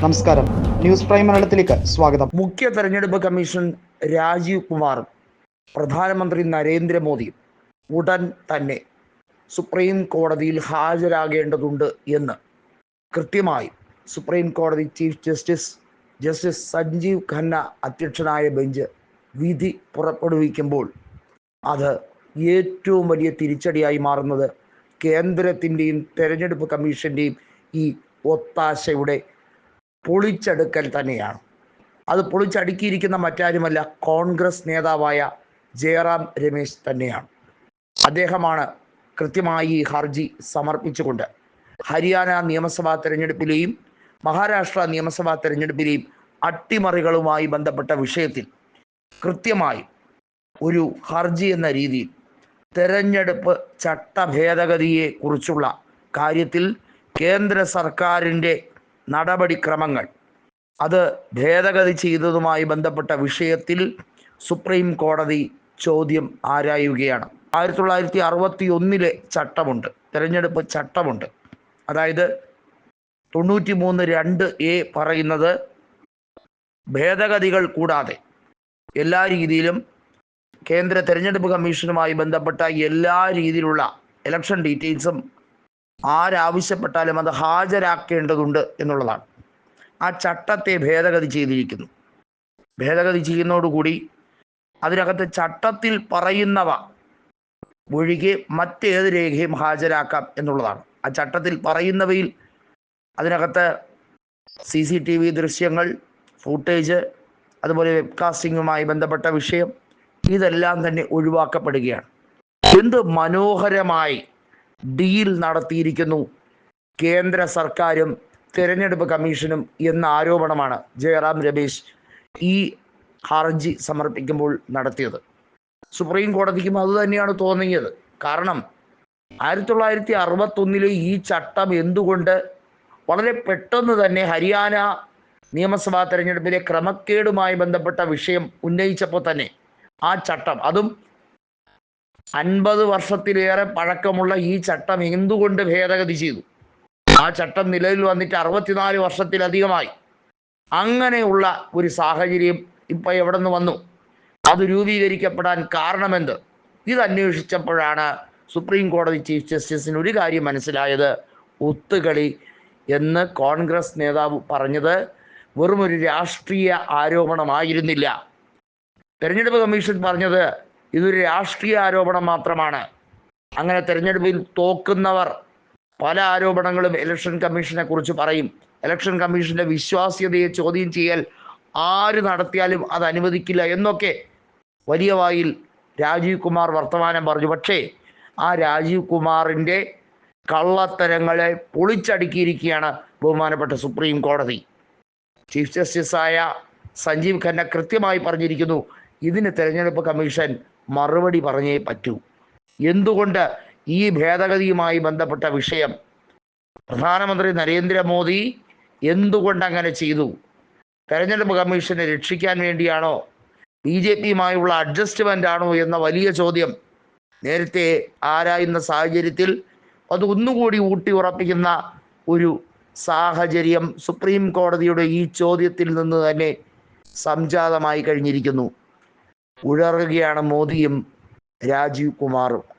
നമസ്കാരം. News prime മലയാളത്തിലേക്ക് സ്വാഗതം. മുഖ്യ തെരഞ്ഞെടുപ്പ് കമ്മീഷൻ രാജീവ് കുമാറും പ്രധാനമന്ത്രി നരേന്ദ്രമോദിയും ഉടൻ തന്നെ സുപ്രീം കോടതിയിൽ ഹാജരാകേണ്ടതുണ്ട് എന്ന് കൃത്യമായി സുപ്രീം കോടതി chief justice justice Sanjiv Khanna അധ്യക്ഷനായ ബെഞ്ച് വിധി പുറപ്പെടുവിക്കുമ്പോൾ അത് ഏറ്റവും വലിയ തിരിച്ചടിയായി മാറുന്നത് കേന്ദ്രത്തിന്റെയും തെരഞ്ഞെടുപ്പ് കമ്മീഷന്റെയും ഈ ഒത്താശയുടെ പൊളിച്ചെടുക്കൽ തന്നെയാണ്. അത് പൊളിച്ചടുക്കിയിരിക്കുന്ന മറ്റാരുമല്ല കോൺഗ്രസ് നേതാവായ ജയറാം രമേശ് തന്നെയാണ്. അദ്ദേഹമാണ് കൃത്യമായി ഈ ഹർജി സമർപ്പിച്ചുകൊണ്ട് ഹരിയാന നിയമസഭാ തെരഞ്ഞെടുപ്പിലെയും മഹാരാഷ്ട്ര നിയമസഭാ തെരഞ്ഞെടുപ്പിലെയും അട്ടിമറികളുമായി ബന്ധപ്പെട്ട വിഷയത്തിൽ കൃത്യമായി ഒരു ഹർജി എന്ന രീതിയിൽ തെരഞ്ഞെടുപ്പ് ചട്ട ഭേദഗതിയെ കുറിച്ചുള്ള കാര്യത്തിൽ കേന്ദ്ര സർക്കാരിന്റെ നടപടിക്രമങ്ങൾ. അത് ഭേദഗതി ചെയ്തതുമായി ബന്ധപ്പെട്ട വിഷയത്തിൽ സുപ്രീം കോടതി ചോദ്യം ആരായുകയാണ്. ആയിരത്തി തൊള്ളായിരത്തി അറുപത്തി ഒന്നിലെ ചട്ടമുണ്ട്. തെരഞ്ഞെടുപ്പ് ചട്ടമുണ്ട്. അതായത് തൊണ്ണൂറ്റി മൂന്ന് രണ്ട് എ പറയുന്നത് ഭേദഗതികൾ കൂടാതെ എല്ലാ രീതിയിലും കേന്ദ്ര തെരഞ്ഞെടുപ്പ് കമ്മീഷനുമായി ബന്ധപ്പെട്ട എല്ലാ രീതിയിലുള്ള ഇലക്ഷൻ ഡീറ്റെയിൽസും ആരാവശ്യപ്പെട്ടാലും അത് ഹാജരാക്കേണ്ടതുണ്ട് എന്നുള്ളതാണ്. ആ ചട്ടത്തെ ഭേദഗതി ചെയ്തിരിക്കുന്നു. ഭേദഗതി ചെയ്യുന്നതോടുകൂടി അതിനകത്ത് ചട്ടത്തിൽ പറയുന്നവ ഒഴികെ മറ്റേത് രേഖയും ഹാജരാക്കാം എന്നുള്ളതാണ്. ആ ചട്ടത്തിൽ പറയുന്നവയിൽ അതിനകത്ത് സി സി ടി വി ദൃശ്യങ്ങൾ ഫൂട്ടേജ് അതുപോലെ വെബ്കാസ്റ്റിങ്ങുമായി ബന്ധപ്പെട്ട വിഷയം ഇതെല്ലാം തന്നെ ഒഴിവാക്കപ്പെടുകയാണ്. എന്ത് മനോഹരമായി ഡീൽ നടത്തിയിരിക്കുന്നു. കേന്ദ്ര സർക്കാരും തെരഞ്ഞെടുപ്പ് കമ്മീഷനും എന്ന ആരോപണമാണ് ജയറാം രമേശ് ഈ ഹർജി സമർപ്പിക്കുമ്പോൾ നടത്തിയത്. സുപ്രീം കോടതിക്കും അതുതന്നെയാണ് തോന്നിയത്. കാരണം ആയിരത്തി തൊള്ളായിരത്തി അറുപത്തൊന്നിലെ ഈ ചട്ടം എന്തുകൊണ്ട് വളരെ പെട്ടെന്ന് തന്നെ ഹരിയാന നിയമസഭാ തെരഞ്ഞെടുപ്പിലെ ക്രമക്കേടുമായി ബന്ധപ്പെട്ട വിഷയം ഉന്നയിച്ചപ്പോൾ തന്നെ ആ ചട്ടം അതും അൻപത് വർഷത്തിലേറെ പഴക്കമുള്ള ഈ ചട്ടം എന്തുകൊണ്ട് ഭേദഗതി ചെയ്തു? ആ ചട്ടം നിലവിൽ വന്നിട്ട് അറുപത്തിനാല് വർഷത്തിലധികമായി. അങ്ങനെയുള്ള ഒരു സാഹചര്യം ഇപ്പൊ എവിടെ നിന്ന് വന്നു? അത് രൂപീകരിക്കപ്പെടാൻ കാരണമെന്ത്? ഇത് അന്വേഷിച്ചപ്പോഴാണ് സുപ്രീം കോടതി ചീഫ് ജസ്റ്റിസിന് ഒരു കാര്യം മനസ്സിലായത്. ഒത്തുകളി എന്ന് കോൺഗ്രസ് നേതാവ് പറഞ്ഞത് വെറും ഒരു രാഷ്ട്രീയ ആരോപണമായിരുന്നില്ല. തെരഞ്ഞെടുപ്പ് കമ്മീഷൻ പറഞ്ഞത് ഇതൊരു രാഷ്ട്രീയ ആരോപണം മാത്രമാണ്. അങ്ങനെ തെരഞ്ഞെടുപ്പിൽ തോക്കുന്നവർ പല ആരോപണങ്ങളും ഇലക്ഷൻ കമ്മീഷനെ കുറിച്ച് പറയും. ഇലക്ഷൻ കമ്മീഷന്റെ വിശ്വാസ്യതയെ ചോദ്യം ചെയ്യൽ ആര് നടത്തിയാലും അത് അനുവദിക്കില്ല എന്നൊക്കെ വലിയ വായിൽ രാജീവ് കുമാർ വർത്തമാനം പറഞ്ഞു. പക്ഷേ ആ രാജീവ് കുമാറിന്റെ കള്ളത്തരങ്ങളെ പൊളിച്ചടുക്കിയിരിക്കുകയാണ് ബഹുമാനപ്പെട്ട സുപ്രീം കോടതി. ചീഫ് ജസ്റ്റിസായ സഞ്ജീവ് ഖന്ന കൃത്യമായി പറഞ്ഞിരിക്കുന്നു ഇതിന് തെരഞ്ഞെടുപ്പ് കമ്മീഷൻ മറുപടി പറഞ്ഞേ പറ്റൂ. എന്തുകൊണ്ട് ഈ ഭേദഗതിയുമായി ബന്ധപ്പെട്ട വിഷയം പ്രധാനമന്ത്രി നരേന്ദ്രമോദി എന്തുകൊണ്ട് അങ്ങനെ ചെയ്തു? തെരഞ്ഞെടുപ്പ് കമ്മീഷനെ രക്ഷിക്കാൻ വേണ്ടിയാണോ? ബി ജെ പിയുമായുള്ള അഡ്ജസ്റ്റ്മെന്റ് ആണോ എന്ന വലിയ ചോദ്യം നേരത്തെ ആരായുന്ന സാഹചര്യത്തിൽ അത് ഒന്നുകൂടി ഊട്ടി ഉറപ്പിക്കുന്ന ഒരു സാഹചര്യം സുപ്രീം കോടതിയുടെ ഈ ചോദ്യത്തിൽ നിന്ന് തന്നെ സംജാതമായി കഴിഞ്ഞിരിക്കുന്നു. ഉഴറുകയാണ് മോദിയും രാജീവ് കുമാറും.